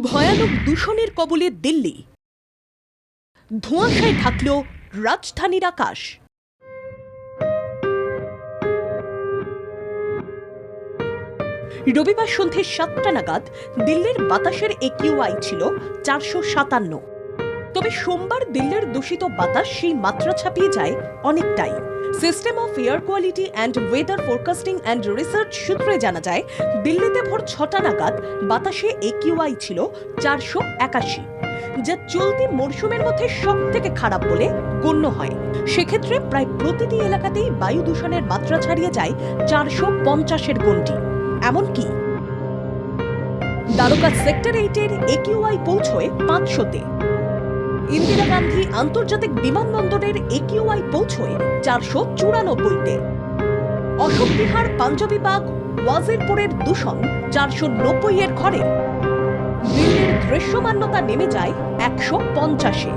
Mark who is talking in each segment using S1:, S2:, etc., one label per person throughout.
S1: ভয়ানক দূষণের কবলে দিল্লি। ধোঁয়াশায় থাকল রাজধানীর আকাশ। রবিবার সন্ধে সাতটা নাগাদ দিল্লির বাতাসের একিউআই ছিল চারশো সাতান্ন। তবে সোমবার দিল্লির দূষিত বাতাস সেই মাত্রা ছাপিয়ে যায় অনেকটাই। System of air quality and weather forecasting and research সূত্রে জানা যায়, দিল্লিতে ভোর ছটা নাগাদ বাতাসে একিউআই ছিল চারশো একাশি, যা চলতি মরশুমের মধ্যে সব থেকে খারাপ বলে গণ্য হয়। সেক্ষেত্রে প্রায় প্রতিটি এলাকাতেই বায়ু দূষণের মাত্রা ছাড়িয়ে যায় চারশো পঞ্চাশের গণ্ডি। এমনকি দ্বারকা সেক্টর এইটের একিউআই পৌঁছয় পাঁচশোতে। ইন্দিরা গান্ধী আন্তর্জাতিক বিমানবন্দরের একিউআই পৌঁছয় চারশো চুরানব্বইতে। অশোক বিহার পাঞ্জাবিবাগ ওয়াজিরপুরের দূষণ চারশো নব্বই এর ঘরে। দিল্লির দৃশ্যমান্যতা নেমে যায় একশো পঞ্চাশে।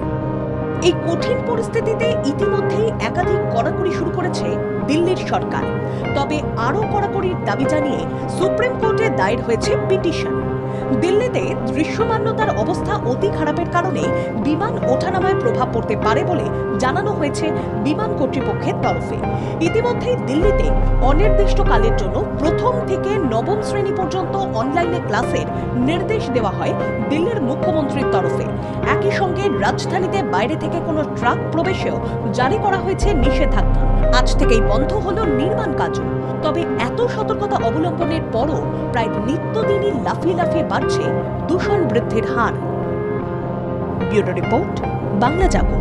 S1: এই কঠিন পরিস্থিতিতে ইতিমধ্যেই একাধিক কড়াকড়ি শুরু করেছে দিল্লির সরকার। তবে আরও কড়াকড়ির দাবি জানিয়ে সুপ্রিম কোর্টে দায়ের হয়েছে পিটিশন। দিল্লিতে দৃশ্যমান্যতার অবস্থা অতি খারাপের কারণে বিমান ওঠানামায় প্রভাব পড়তে পারে বলে জানানো হয়েছে বিমান কর্তৃপক্ষের তরফে। ইতিমধ্যেই দিল্লিতে অনির্দিষ্টকালের জন্য প্রথম নবম শ্রেণি পর্যন্ত অনলাইনে ক্লাসের নির্দেশ দেওয়া হয় দিল্লির মুখ্যমন্ত্রীর তরফে। একই সঙ্গে রাজধানীতে বাইরে থেকে কোনো ট্রাক প্রবেশেও জারি করা হয়েছে নিষেধাজ্ঞা। আজ থেকেই বন্ধ হলো নির্মাণ কাজও তবে এত সতর্কতা অবলম্বনের পরও প্রায় নিত্যদিনই লাফিয়ে লাফিয়ে বাড়ছে দূষণ বৃদ্ধির হার। Bureau report, Bangla Jago.